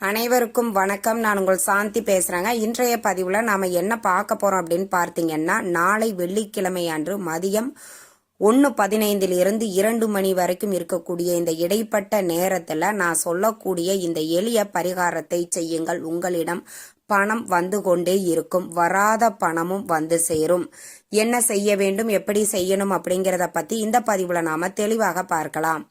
அனைவருக்கும் வணக்கம். நான் உங்கள் சாந்தி பேசுறேங்க. இன்றைய பதிவுல நாம என்ன பார்க்க போறோம் அப்படின்னு பார்த்தீங்கன்னா நாளை வெள்ளிக்கிழமை அன்று மதியம் ஒன்று பதினைந்தில் இருந்து இரண்டு மணி வரைக்கும் இருக்கக்கூடிய இந்த இடைப்பட்ட நேரத்தில் நான் சொல்லக்கூடிய இந்த எளிய பரிகாரத்தை செய்யுங்கள். உங்களிடம் பணம் வந்து கொண்டே இருக்கும். வராத பணமும் வந்து சேரும். என்ன செய்ய வேண்டும்? எப்படி செய்யணும் அப்படிங்கிறத பத்தி இந்த பதிவுல நாம தெளிவாக பார்க்கலாம்.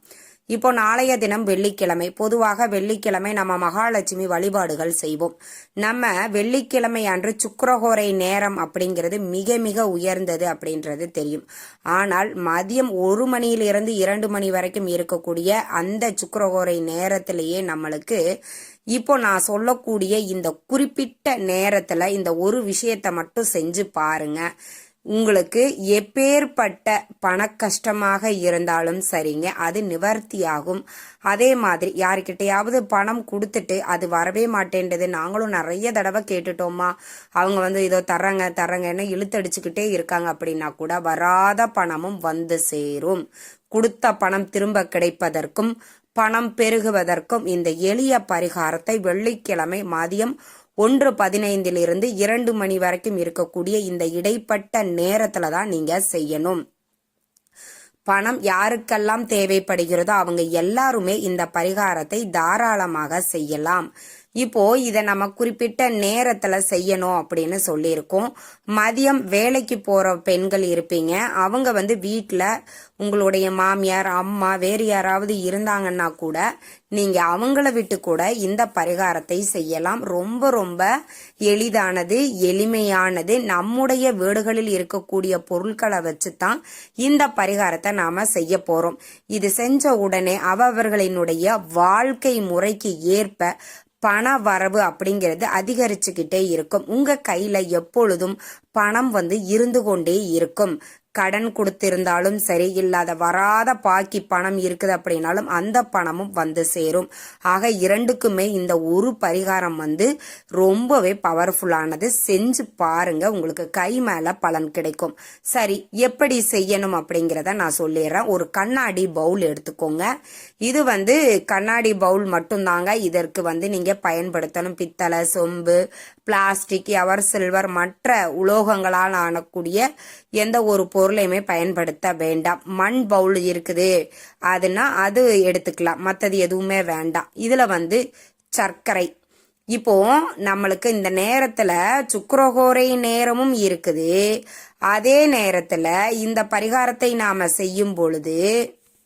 இப்போ நாளைய தினம் வெள்ளிக்கிழமை. பொதுவாக வெள்ளிக்கிழமை நம்ம மகாலட்சுமி வழிபாடுகள் செய்வோம். நம்ம வெள்ளிக்கிழமை அன்று சுக்கரகோரை நேரம் அப்படிங்கிறது மிக மிக உயர்ந்தது அப்படின்றது தெரியும். ஆனால் மதியம் ஒரு மணியிலிருந்து இரண்டு மணி வரைக்கும் இருக்கக்கூடிய அந்த சுக்கரகோரை நேரத்திலேயே நம்மளுக்கு இப்போ நான் சொல்லக்கூடிய இந்த குறிப்பிட்ட நேரத்தில் இந்த ஒரு விஷயத்தை மட்டும் செஞ்சு பாருங்க. உங்களுக்கு எப்பேற்பட்ட பண கஷ்டமாக இருந்தாலும் சரிங்க அது நிவர்த்தியாகும். அதே மாதிரி யாருக்கிட்டையாவது பணம் கொடுத்துட்டு அது வரவே மாட்டேன்றது. நாங்களும் நிறைய தடவை கேட்டுட்டோமா அவங்க வந்து இதோ தர்றாங்க தர்றாங்கன்னு இழுத்தடிச்சுக்கிட்டே இருக்காங்க அப்படின்னா கூட வராத பணமும் வந்து சேரும். கொடுத்த பணம் திரும்ப கிடைப்பதற்கும் பணம் பெருகுவதற்கும் இந்த எளிய பரிகாரத்தை வெள்ளிக்கிழமை மதியம் ஒன்று பதினைந்திலிருந்து இரண்டு மணி வரைக்கும் இருக்கக்கூடிய இந்த இடைப்பட்ட நேரத்துல தான் நீங்க செய்யணும். பணம் யாருக்கெல்லாம் தேவைப்படுகிறதோ அவங்க எல்லாருமே இந்த பரிகாரத்தை தாராளமாக செய்யலாம். இப்போ இதை நம்ம குறிப்பிட்ட நேரத்துல செய்யணும் அப்படின்னு சொல்லியிருக்கோம். மதியம் வேலைக்கு போற பெண்கள் இருப்பீங்க. அவங்க வந்து வீட்டில் உங்களுடைய மாமியார் அம்மா வேறு யாராவது இருந்தாங்கன்னா கூட நீங்க அவங்கள விட்டு கூட இந்த பரிகாரத்தை செய்யலாம். ரொம்ப ரொம்ப எளிதானது எளிமையானது. நம்முடைய வீடுகளில் இருக்கக்கூடிய பொருட்களை வச்சு தான் இந்த பரிகாரத்தை நாம செய்ய போறோம். இது செஞ்ச உடனே அவர்களினுடைய வாழ்க்கை முறைக்கு ஏற்ப பண வரவு அப்படிங்கிறது அதிகரிச்சுக்கிட்டே இருக்கும். உங்க கையில எப்பொழுதும் பணம் வந்து இருந்து கொண்டே இருக்கும். கடன் கொடுத்திருந்தாலும் சரி இல்லாத வராத பாக்கி பணம் இருக்குது அப்படின்னாலும் அந்த பணமும் வந்து சேரும். ஆக இரண்டுக்குமே இந்த ஒரு பரிகாரம் வந்து ரொம்பவே பவர்ஃபுல்லானது செஞ்சு பாருங்க உங்களுக்கு கை மேல பலன் கிடைக்கும். சரி எப்படி செய்யணும் அப்படிங்கிறத நான் சொல்லிடுறேன். ஒரு கண்ணாடி பவுல் எடுத்துக்கோங்க. இது வந்து கண்ணாடி பவுல் மட்டும்தாங்க. இதற்கு வந்து நீங்க பயன்படுத்தணும். பித்தளை சொம்பு பிளாஸ்டிக் எவர் சில்வர் மற்ற உலோகங்களால் ஆனக்கூடிய எந்த ஒரு பொருளையுமே பயன்படுத்த வேண்டாம். மண் பவுல் இருக்குது. அதுனா அது எடுத்துக்கலாம். மற்றது எதுவுமே வேண்டாம். இதில் வந்து சர்க்கரை. இப்போ நம்மளுக்கு இந்த நேரத்துல சுக்கரகோரை நேரமும் இருக்குது. அதே நேரத்துல இந்த பரிகாரத்தை நாம செய்யும் பொழுது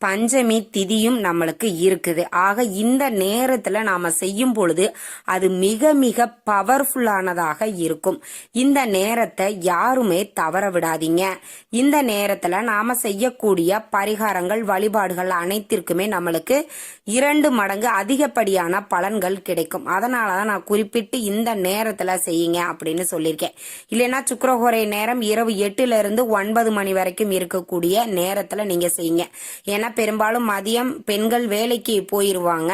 பஞ்சமி திதியும் நம்மளுக்கு இருக்குது. ஆக இந்த நேரத்துல நாம செய்யும் பொழுது அது மிக மிக பவர்ஃபுல்லானதாக இருக்கும். இந்த நேரத்தை யாருமே தவற விடாதீங்க. இந்த நேரத்துல நாம செய்யக்கூடிய பரிகாரங்கள் வழிபாடுகள் அனைத்திற்குமே நம்மளுக்கு இரண்டு மடங்கு அதிகப்படியான பலன்கள் கிடைக்கும். அதனாலதான் நான் குறிப்பிட்டு இந்த நேரத்துல செய்யுங்க அப்படின்னு சொல்லியிருக்கேன். இல்லைன்னா சுக்கரஹோரை நேரம் இரவு எட்டுல இருந்து ஒன்பது மணி வரைக்கும் இருக்கக்கூடிய நேரத்துல நீங்க செய்யுங்க. ஏன்னா பெரும்பாலும் மதியம் பெண்கள் வேலைக்கு போயிருவாங்க.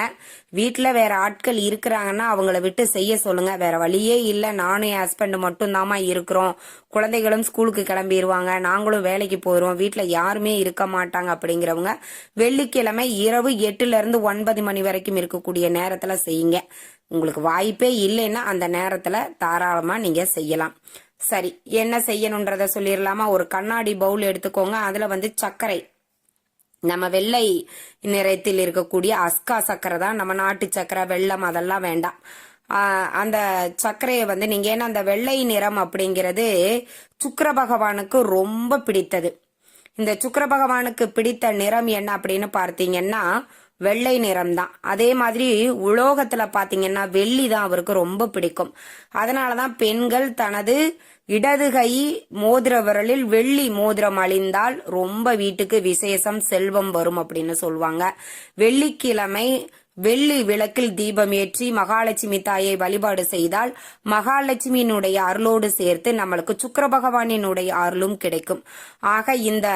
வீட்டில் வேற ஆட்கள் இருக்கிறாங்கன்னா அவங்கள விட்டு செய்ய சொல்லுங்க. வேற வழியே இல்லை. நானும் என் ஹஸ்பண்ட் மட்டும்தாம்மா இருக்கிறோம். குழந்தைகளும் ஸ்கூலுக்கு கிளம்பிடுவாங்க நாங்களும் வேலைக்கு போயிடுவோம் வீட்டில் யாருமே இருக்க மாட்டாங்க அப்படிங்கிறவங்க வெள்ளிக்கிழமை இரவு எட்டுல இருந்து ஒன்பது மணி வரைக்கும் இருக்கக்கூடிய நேரத்தில் செய்யுங்க. உங்களுக்கு வாய்ப்பே இல்லைன்னா அந்த நேரத்தில் தாராளமாக நீங்கள் செய்யலாம். சரி என்ன செய்யணுன்றத சொல்லிடலாமா ஒரு கண்ணாடி பவுல் எடுத்துக்கோங்க. அதில் வந்து சர்க்கரை நம்ம வெள்ளை நிறத்தில் இருக்கக்கூடிய அஸ்கா சக்கரை தான் நம்ம நாட்டு சக்கரை வெள்ளம் அதெல்லாம் வேண்டாம். அந்த சர்க்கரையை வந்து நீங்க ஏன்னா அந்த வெள்ளை நிறம் அப்படிங்கிறது சுக்கர பகவானுக்கு ரொம்ப பிடித்தது. இந்த சுக்கர பகவானுக்கு பிடித்த நிறம் என்ன அப்படின்னு பார்த்தீங்கன்னா வெள்ளை நிறம் தான் அதே மாதிரி உலோகத்துல பாத்தீங்கன்னா வெள்ளி தான் அவருக்கு ரொம்ப பிடிக்கும். அதனாலதான் பெண்கள் தனது இடது கை மோதிர விரலில் வெள்ளி மோதிரம் அழிந்தால் ரொம்ப வீட்டுக்கு விசேஷம் செல்வம் வரும் அப்படின்னு சொல்லுவாங்க வெள்ளிக்கிழமை வெள்ளி விளக்கில் தீபம் ஏற்றி மகாலட்சுமி தாயை வழிபாடு செய்தால் மகாலட்சுமியினுடைய அருளோடு சேர்த்து நம்மளுக்கு சுக்கர பகவானினுடைய அருளும் கிடைக்கும். ஆக இந்த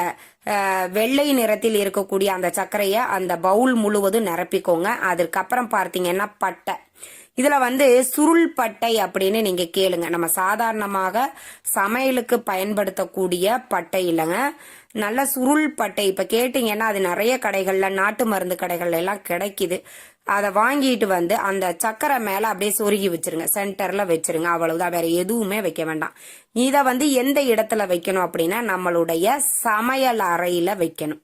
வெள்ளை நிறத்தில் இருக்கக்கூடிய அந்த சர்க்கரையை அந்த பவுல் முழுவதும் நிரப்பிக்கோங்க. அதற்கப்புறம் பார்த்தீங்கன்னா பட்டை. இதுல வந்து சுருள் பட்டை அப்படின்னு நீங்க கேளுங்க. நம்ம சாதாரணமாக சமையலுக்கு பயன்படுத்தக்கூடிய பட்டை இல்லைங்க. நல்ல சுருள் பட்டை. இப்ப கேட்டீங்கன்னா அது நிறைய கடைகள்ல நாட்டு மருந்து கடைகள்ல எல்லாம் கிடைக்குது. அதை வாங்கிட்டு வந்து அந்த சக்கரை மேல அப்படியே சொருகி வச்சிருங்க. சென்டர்ல வச்சிருங்க. அவ்வளவுதான். வேற எதுவுமே வைக்க வேண்டாம். இதை வந்து எந்த இடத்துல வைக்கணும் அப்படின்னா நம்மளுடைய சமையல் அறையில வைக்கணும்.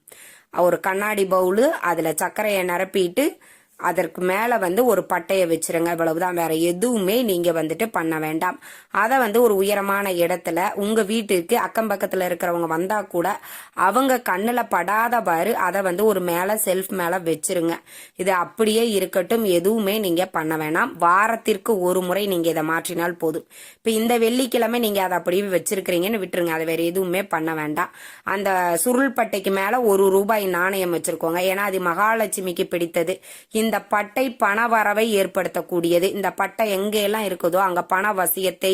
ஒரு கண்ணாடி பவுலு அதுல சர்க்கரையை நிரப்பிட்டு அதற்கு மேல வந்து ஒரு பட்டையை வச்சிருங்க இவ்வளவுதான். வேற எதுவுமே நீங்க வந்துட்டு பண்ண வேண்டாம். அதை வந்து ஒரு உயரமான இடத்துல உங்க வீட்டுக்கு அக்கம் பக்கத்துல இருக்கிறவங்க வந்தா கூட அவங்க கண்ணுல படாதவாறு அதை வந்து ஒரு மேல செல்ஃப் மேல வச்சிருங்க. இது அப்படியே இருக்கட்டும் எதுவுமே நீங்க பண்ண வேணாம். வாரத்திற்கு ஒரு முறை நீங்க இதை மாற்றினால் போதும். இப்ப இந்த வெள்ளிக்கிழமை நீங்க அதை அப்படியே வச்சிருக்கிறீங்கன்னு விட்டுருங்க. அதை வேற எதுவுமே பண்ண வேண்டாம். அந்த சுருள் பட்டைக்கு மேல ஒரு ரூபாய் நாணயம் வச்சிருக்கோங்க. ஏன்னா அது மகாலட்சுமிக்கு பிடித்தது. இந்த இந்த பட்டை பண வரவை ஏற்படுத்தக்கூடியது. இந்த பட்டை எங்கெல்லாம் இருக்குதோ அங்க பண வசியத்தை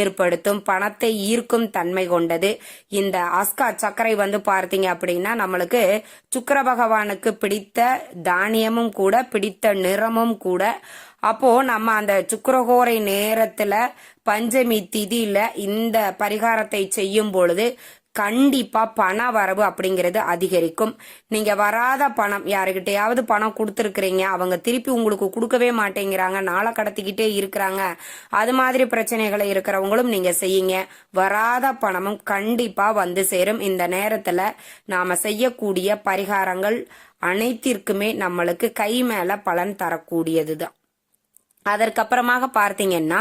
ஏற்படுத்தும் பணத்தை ஈர்க்கும் தன்மை கொண்டது. இந்த அஸ்கா சர்க்கரை வந்து பார்த்தீங்க அப்படின்னா நம்மளுக்கு சுக்கர பகவானுக்கு பிடித்த தானியமும் கூட பிடித்த நிறமும் கூட. அப்போ நம்ம அந்த சுக்கரகோரை நேரத்துல பஞ்சமி திதியில இந்த பரிகாரத்தை செய்யும் பொழுது கண்டிப்பா பண வரவு அப்படிங்கிறது அதிகரிக்கும். நீங்க வராத பணம் யாருக்கிட்டையாவது பணம் கொடுத்துருக்குறீங்க அவங்க திருப்பி உங்களுக்கு கொடுக்கவே மாட்டேங்கிறாங்க நாளை கடத்திக்கிட்டே இருக்கிறாங்க. அது மாதிரி பிரச்சனைகளை இருக்கிறவங்களும் நீங்க செய்யுங்க. வராத பணமும் கண்டிப்பா வந்து சேரும். இந்த நேரத்துல நாம செய்யக்கூடிய பரிகாரங்கள் அனைத்திற்குமே நம்மளுக்கு கை மேல பலன் தரக்கூடியதுதான். அதற்கப்புறமாக பார்த்தீங்கன்னா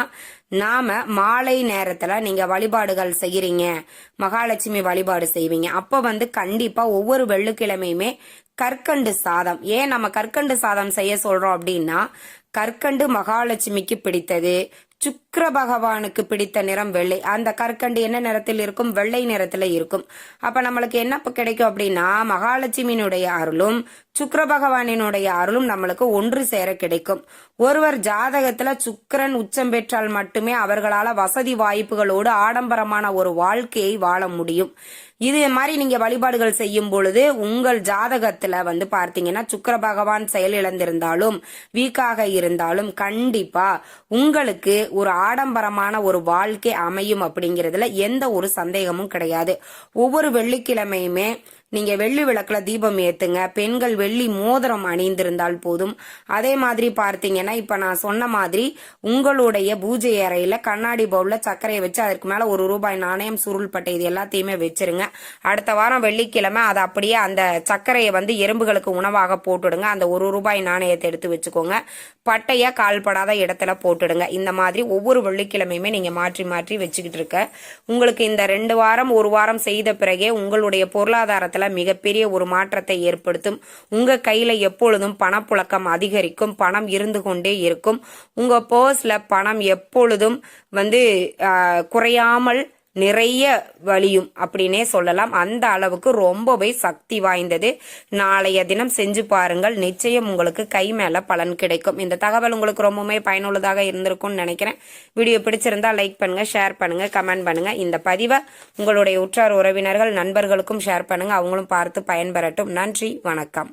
நாம மாலை நேரத்துல நீங்க வழிபாடுகள் செய்யறீங்க. மகாலட்சுமி வழிபாடு செய்வீங்க. அப்ப வந்து கண்டிப்பா ஒவ்வொரு வெள்ளிக்கிழமையுமே கற்கண்டு சாதம். ஏன் நம்ம கற்கண்டு சாதம் செய்ய சொல்றோம் அப்படின்னா கற்கண்டு மகாலட்சுமிக்கு பிடித்தது. சுக்கர பகவானுக்கு பிடித்த நிறம் வெள்ளை. அந்த கற்கண்டு என்ன நிறத்தில் இருக்கும்? வெள்ளை நிறத்துல இருக்கும். அப்ப நம்மளுக்கு என்ன கிடைக்கும் அப்படின்னா மகாலட்சுமியினுடைய அருளும் சுக்கர பகவானினுடைய அருளும் நம்மளுக்கு ஒன்று சேர கிடைக்கும். ஒருவர் ஜாதகத்துல சுக்கிரன் உச்சம் பெற்றால் மட்டுமே அவர்களால வசதி வாய்ப்புகளோடு ஆடம்பரமான ஒரு வாழ்க்கையை வாழ முடியும். இது மாதிரி நீங்க வழிபாடுகள் செய்யும் பொழுது உங்கள் ஜாதகத்துல வந்து பார்த்தீங்கன்னா சுக்கர பகவான் செயல் இழந்திருந்தாலும் வீக்காக இருந்தாலும் கண்டிப்பா உங்களுக்கு ஒரு ஆடம்பரமான ஒரு வாழ்க்கை அமையும் அப்படிங்கிறதுல எந்த ஒரு சந்தேகமும் கிடையாது. ஒவ்வொரு வெள்ளிக்கிழமையுமே நீங்க வெள்ளி விளக்குல தீபம் ஏத்துங்க. பெண்கள் வெள்ளி மோதிரம் அணிந்திருந்தால் போதும். அதே மாதிரி பார்த்தீங்கன்னா இப்ப நான் சொன்ன மாதிரி உங்களுடைய பூஜை அறையில கண்ணாடி பவுல்ல சர்க்கரையை வச்சு அதற்கு மேல ஒரு ரூபாய் நாணயம் சுருள் பட்டை இது எல்லாத்தையுமே வச்சிருங்க. அடுத்த வாரம் வெள்ளிக்கிழமை அதை அப்படியே அந்த சர்க்கரையை வந்து எறும்புகளுக்கு உணவாக போட்டுடுங்க. அந்த ஒரு ரூபாய் நாணயத்தை எடுத்து வச்சுக்கோங்க. பட்டைய கால்படாத இடத்துல போட்டுடுங்க. இந்த மாதிரி ஒவ்வொரு வெள்ளிக்கிழமையுமே நீங்க மாற்றி மாற்றி வச்சுக்கிட்டு இருக்க. உங்களுக்கு இந்த ரெண்டு வாரம் ஒரு வாரம் செய்த பிறகே உங்களுடைய பொருளாதாரத்தை பொருளாதாரத்துல மிகப்பெரிய ஒரு மாற்றத்தை ஏற்படுத்தும். உங்க கையில எப்பொழுதும் பணப்புழக்கம் அதிகரிக்கும் பணம் இருந்து கொண்டே இருக்கும். உங்க பர்ஸ்ல பணம் எப்பொழுதும் வந்து குறையாமல் நிறைய வலியும் அப்படின்னே சொல்லலாம். அந்த அளவுக்கு ரொம்பவே சக்தி வாய்ந்தது. நாளைய தினம் செஞ்சு பாருங்கள். நிச்சயம் உங்களுக்கு கை மேல பலன் கிடைக்கும். இந்த தகவல் உங்களுக்கு ரொம்பவுமே பயனுள்ளதாக இருந்திருக்கும்னு நினைக்கிறேன். வீடியோ பிடிச்சிருந்தா லைக் பண்ணுங்க ஷேர் பண்ணுங்க கமெண்ட் பண்ணுங்க. இந்த பதிவை உங்களுடைய உற்றார் உறவினர்கள் நண்பர்களுக்கும் ஷேர் பண்ணுங்க. அவங்களும் பார்த்து பயன்பெறட்டும். நன்றி வணக்கம்.